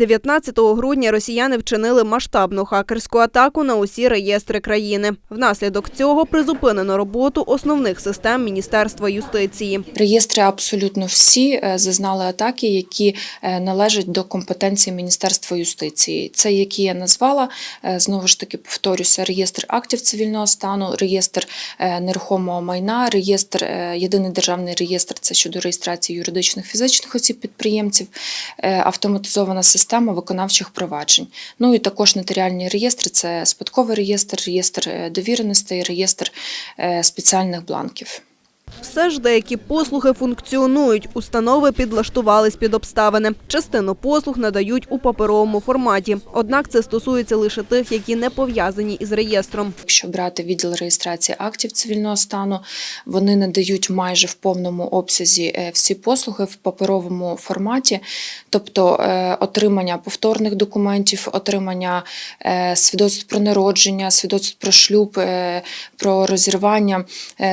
19 грудня росіяни вчинили масштабну хакерську атаку на усі реєстри країни. Внаслідок цього призупинено роботу основних систем Міністерства юстиції. Реєстри абсолютно всі е, зазнали атаки, які е, належать до компетенції Міністерства юстиції. Це які я назвала е, знову ж таки повторюся: реєстр актів цивільного стану, реєстр нерухомого майна, реєстр єдиний державний реєстр це щодо реєстрації юридичних фізичних осіб підприємців, автоматизована система виконавчих проваджень. Ну і також нотаріальні реєстри це спадковий реєстр, реєстр е, довіреностей, реєстр е, спеціальних бланків. Все ж деякі послуги функціонують, установи підлаштувались під обставини. Частину послуг надають у паперовому форматі. Однак це стосується лише тих, які не пов'язані із реєстром. Якщо брати відділ реєстрації актів цивільного стану, вони надають майже в повному обсязі е, всі послуги в паперовому форматі, тобто е, отримання повторних документів, отримання е, свідоцтв про народження, свідоцтв про шлюб, про розірвання.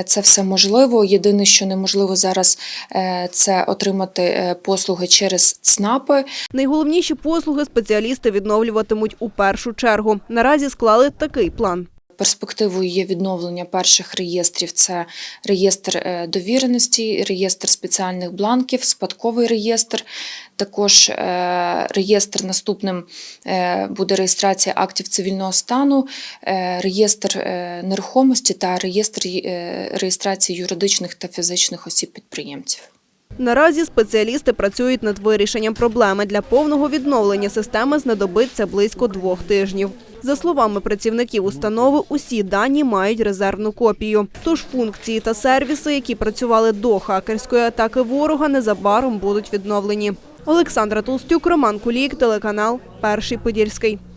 Це все можливо. Єдине, що неможливо зараз, е, це отримати е, послуги через ЦНАПи. Найголовніші послуги спеціалісти відновлюватимуть у першу чергу. Наразі склали такий план. Перспективою є відновлення перших реєстрів: це реєстр е, довіреності, реєстр спеціальних бланків, спадковий реєстр. Також е, реєстр наступним е, буде реєстрація актів цивільного стану, реєстр нерухомості та реєстр реєстрації юридичних та фізичних осіб підприємців. Наразі спеціалісти працюють над вирішенням проблеми. Для повного відновлення системи знадобиться близько двох тижнів. За словами працівників установи, усі дані мають резервну копію. Тож функції та сервіси, які працювали до хакерської атаки ворога, незабаром будуть відновлені. Олександра Толстюк, Роман Кулік, телеканал Перший Подільський.